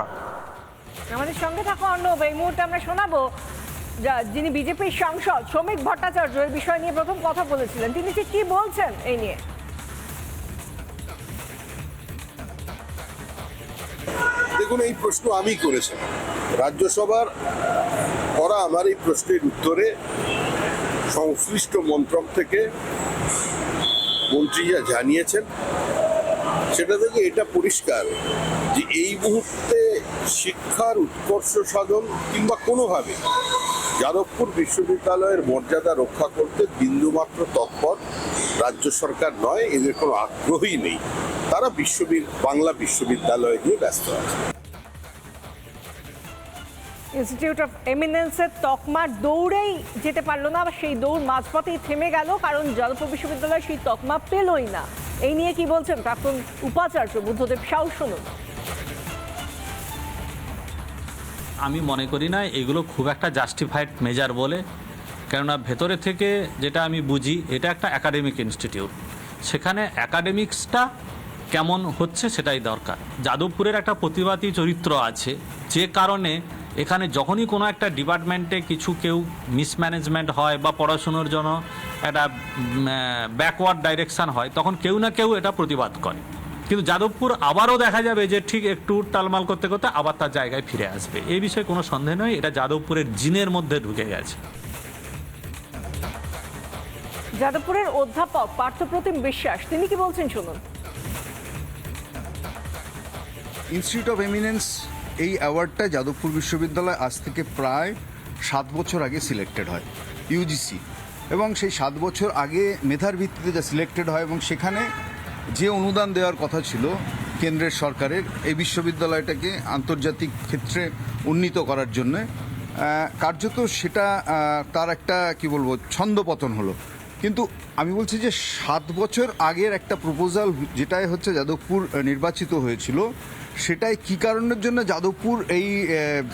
আমাদের সঙ্গে থাকো অর্ণব এই মুহূর্তে আমরা শোনাবো যা- যিনি বিজেপির সাংসদ শ্রমিক ভট্টাচার্য এই বিষয় নিয়ে প্রথম কথা বলেছিলেন। তিনি ঠিক কি বলছেন এই নিয়ে? দেখুন এই প্রশ্ন আমি করেছি। রাজ্যসভার করা আমার এই প্রশ্নের উত্তরে সংশ্লিষ্ট মন্ত্রক থেকে মন্ত্রীরা জানিয়েছেন। সেটা থেকে এটা পরিষ্কার যে এই মুহূর্তে শিক্ষার উৎকর্ষ সাধন কিংবা কোনোভাবে যাদবপুর বিশ্ববিদ্যালয়ের মর্যাদা রক্ষা করতে বিন্দুমাত্র তৎপর রাজ্য সরকার নয়, এদের কোনো আগ্রহই নেই। তারা বিশ্ববিদ বাংলা বিশ্ববিদ্যালয় নিয়ে ব্যস্ত আছে। ইনস্টিটিউট অফ এমিনেন্সের তকমার দৌড়েই যেতে পারল না সেই দৌড় মাঝপথেই থেমে গেল, কারণ যাদবপুর বিশ্ববিদ্যালয় সেই তকমা পেলই না। এই নিয়ে কি বলছেন প্রাক্তন উপাচার্য বুদ্ধদেব সাউ শুনুন। আমি মনে করি না, এগুলো খুব একটা জাস্টিফাইড মেজার বলে। কেননা ভেতরে থেকে যেটা আমি বুঝি, এটা একটা একাডেমিক ইনস্টিটিউট সেখানে একাডেমিক্সটা কেমন হচ্ছে সেটাই দরকার। যাদবপুরের একটা প্রতিবাদী চরিত্র আছে, যে কারণে এখানে যখনই কোনো একটা ডিপার্টমেন্টে কিছু কেউ মিসম্যানেজমেন্ট হয় বা পড়াশুনোর জন্য একটা ব্যাকওয়ার্ড ডাইরেকশন হয়, তখন কেউ না কেউ এটা প্রতিবাদ করে। কিন্তু যাদবপুর আবারও দেখা যাবে যে ঠিক একটু টালমাল করতে করতে আবার তার জায়গায় ফিরে আসবে। এই বিষয়ে কোনো সন্দেহ নয় এটা যাদবপুরের জিনের মধ্যে ঢুকে গেছে। যাদবপুরের অধ্যাপক পার্থপ্রতিম বিশ্বাস তিনি কি বলছেন শুনুন। ইনস্টিটিউট অফ এমিনেন্স এই অ্যাওয়ার্ডটা যাদবপুর বিশ্ববিদ্যালয় আজ থেকে প্রায় সাত বছর আগে সিলেক্টেড হয় ইউজিসি এবং সেই সাত বছর আগে মেধার ভিত্তিতে যা সিলেক্টেড হয় এবং সেখানে যে অনুদান দেওয়ার কথা ছিল কেন্দ্রের সরকারের, এই বিশ্ববিদ্যালয়টাকে আন্তর্জাতিক ক্ষেত্রে উন্নীত করার জন্যে কার্যত সেটা তার একটা, কি বলব ছন্দপতন হলো। কিন্তু আমি বলছি যে সাত বছর আগের একটা প্রপোজাল যেটাই হচ্ছে যাদবপুর নির্বাচিত হয়েছিল, সেটাই কি কারণের জন্য যাদবপুর এই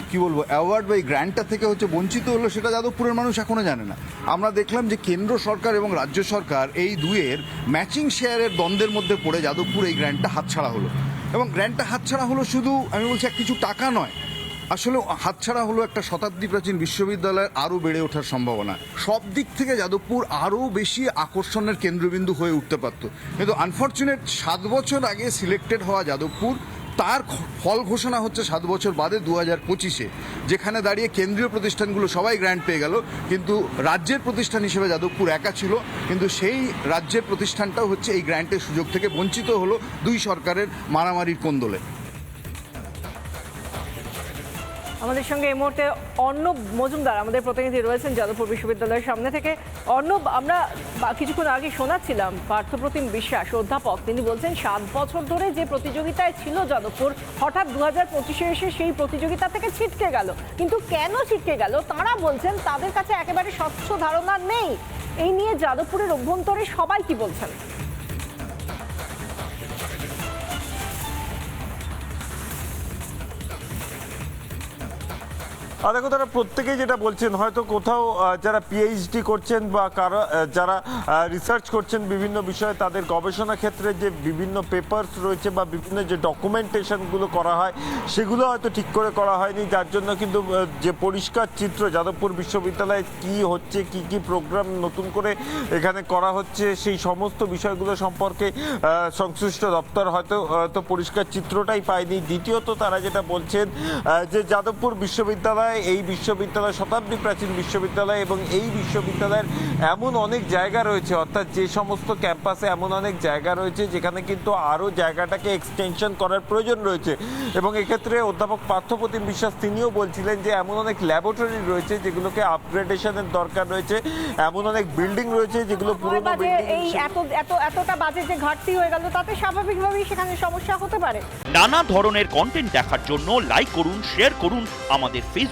কি বলব অ্যাওয়ার্ড বা এই গ্র্যান্টটা থেকে হচ্ছে বঞ্চিত হলো সেটা যাদবপুরের মানুষ এখনও জানে না। আমরা দেখলাম যে কেন্দ্র সরকার এবং রাজ্য সরকার এই দুয়ের ম্যাচিং শেয়ারের দ্বন্দ্বের মধ্যে পড়ে যাদবপুর এই গ্র্যান্টটা হাতছাড়া হলো। এবং গ্র্যান্টটা হাতছাড়া হলো শুধু, আমি বলছি কিছু টাকা নয় আসলে হাতছাড়া হলো একটা শতাব্দী প্রাচীন বিশ্ববিদ্যালয়ের আরও বেড়ে ওঠার সম্ভাবনা। সব দিক থেকে যাদবপুর আরও বেশি আকর্ষণের কেন্দ্রবিন্দু হয়ে উঠতে পারত। কিন্তু আনফর্চুনেট সাত বছর আগে সিলেক্টেড হওয়া যাদবপুর, তার ফল ঘোষণা হচ্ছে সাত বছর বাদে দু হাজার পঁচিশে, যেখানে দাঁড়িয়ে কেন্দ্রীয় প্রতিষ্ঠানগুলো সবাই গ্র্যান্ট পেয়ে গেল। কিন্তু রাজ্যের প্রতিষ্ঠান হিসেবে যাদবপুর একা ছিল। কিন্তু সেই রাজ্যের প্রতিষ্ঠানটাও হচ্ছে এই গ্র্যান্টের সুযোগ থেকে বঞ্চিত হলো দুই সরকারের মারামারির কোন্দলে। আমাদের সঙ্গে এই মুহূর্তে অর্ণব মজুমদার, আমাদের প্রতিনিধি রয়েছেন যাদবপুর বিশ্ববিদ্যালয়ের সামনে থেকে। অর্ণব, আমরা কিছুক্ষণ আগে শোনাচ্ছিলাম পার্থপ্রতিম বিশ্বাস, অধ্যাপক। তিনি বলছেন, সাত বছর ধরে যে প্রতিযোগিতায় ছিল যাদবপুর, হঠাৎ দু হাজার পঁচিশে এসে সেই প্রতিযোগিতা থেকে ছিটকে গেল। কিন্তু কেন ছিটকে গেল? তারা বলছেন, তাদের কাছে একেবারে স্বচ্ছ ধারণা নেই। এই নিয়ে যাদবপুরের অভ্যন্তরে সবাই কি বলছেন? আর দেখো তারা প্রত্যেকেই যেটা বলছেন, হয়তো কোথাও যারা পিএইচডি করছেন বা কারা যারা রিসার্চ করছেন বিভিন্ন বিষয়ে, তাদের গবেষণা ক্ষেত্রে যে বিভিন্ন পেপারস রয়েছে বা বিভিন্ন যে ডকুমেন্টেশনগুলো করা হয়, সেগুলো হয়তো ঠিক করে করা হয়নি, যার জন্য কিন্তু যে পরিষ্কার চিত্র যাদবপুর বিশ্ববিদ্যালয়ে কি হচ্ছে, কি কি প্রোগ্রাম নতুন করে এখানে করা হচ্ছে, সেই সমস্ত বিষয়গুলো সম্পর্কে সংশ্লিষ্ট দপ্তর হয়তো হয়তো পরিষ্কার চিত্রটাই পায়নি। দ্বিতীয়ত তারা যেটা বলছেন যে যাদবপুর বিশ্ববিদ্যালয় এই বিশ্ববিদ্যালয় শতাব্দী প্রাচীন বিশ্ববিদ্যালয় এবং এই বিশ্ববিদ্যালয়ের এমন অনেক জায়গা রয়েছে অর্থাৎ যে সমস্ত ক্যাম্পাসে এমন অনেক জায়গা রয়েছে যেখানে কিন্তু আরও জায়গাটাকে এক্সটেনশন করার প্রয়োজন রয়েছে। এবং এক্ষেত্রে অধ্যাপক পার্থপ্রতিম বিশ্বাস তিনিও বলছিলেন যে এমন অনেক ল্যাবরেটরি রয়েছে যেগুলোকে আপগ্রেডেশনের দরকার রয়েছে এমন অনেক বিল্ডিং রয়েছে যেগুলো পুরোনো বিল্ডিং এই এত এত এতটা বাজে যে ঘাটতি হয়ে গেল তাতে স্বাভাবিকভাবেই সেখানে সমস্যা হতে পারে। নানা ধরনের কন্টেন্ট দেখার জন্য লাইক করুন শেয়ার করুন আমাদের